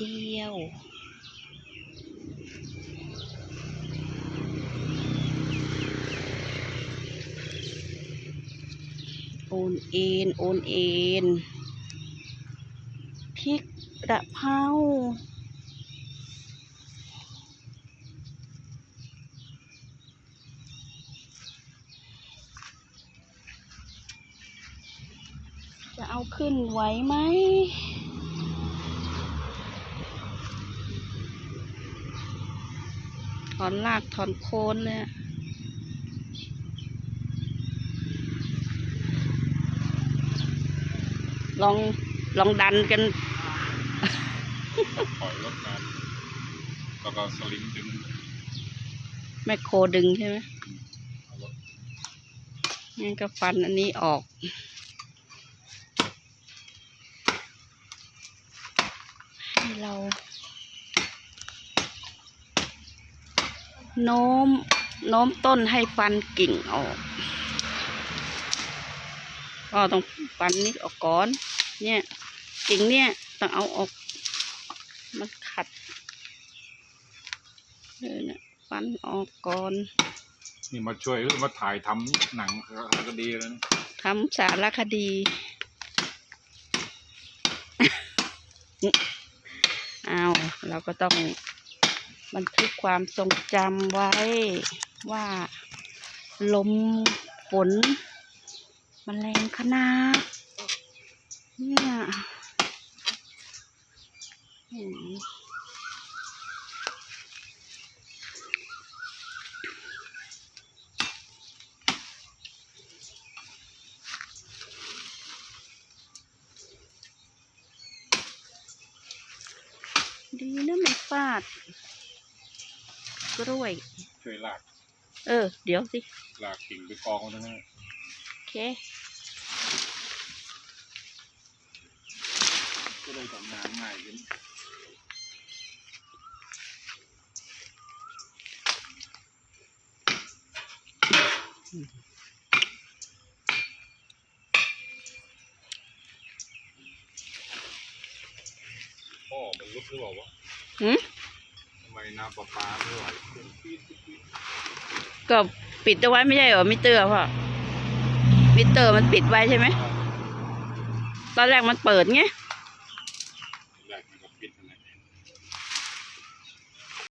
เจียวโอนเอ็นโอนเอ็นพริกกระเพราจะเอาขึ้นไหวไหม อนรากถอนโคนเลยอะลองลองดันกันปล่อยรถมาแล้วก็สลิงดึง แม่โคดึงใช่ไหมเอารถงั้นก็ฟันอันนี้ออกให้เรา โน้มโน้มต้นให้ฟันกิ่งออก ก็ต้องฟันนี้ออกก่อน เนี่ยกิ่งเนี่ยต้องเอาออก มันขัดเออเนี่ยฟันออกก่อน นี่มาช่วยหรือมาถ่ายทำหนังคดีแล้วนะทำสารคดี เอาเราก็ต้อง บันทึกความทรงจำไว้ว่าลมฝนมันแรงขนาดเนี่ยดีนะไม่ฟาด กล้วย ช่วยลากเออ เดี๋ยวสิ ลากกิ่งไปกองไว้ตรงนั้นโอเคก็ได้ทำงานง่ายขึ้นพ่อมันลุกหรือเปล่าวะหืมทำ ไมน้ำประปาไม่ไหวก็ปิดเอาไว้ไม่ใช่เหรอมิเตอร์พ่อมิเตอร์มันปิดไว้ใช่ไหมตอนแรกมันเปิดไง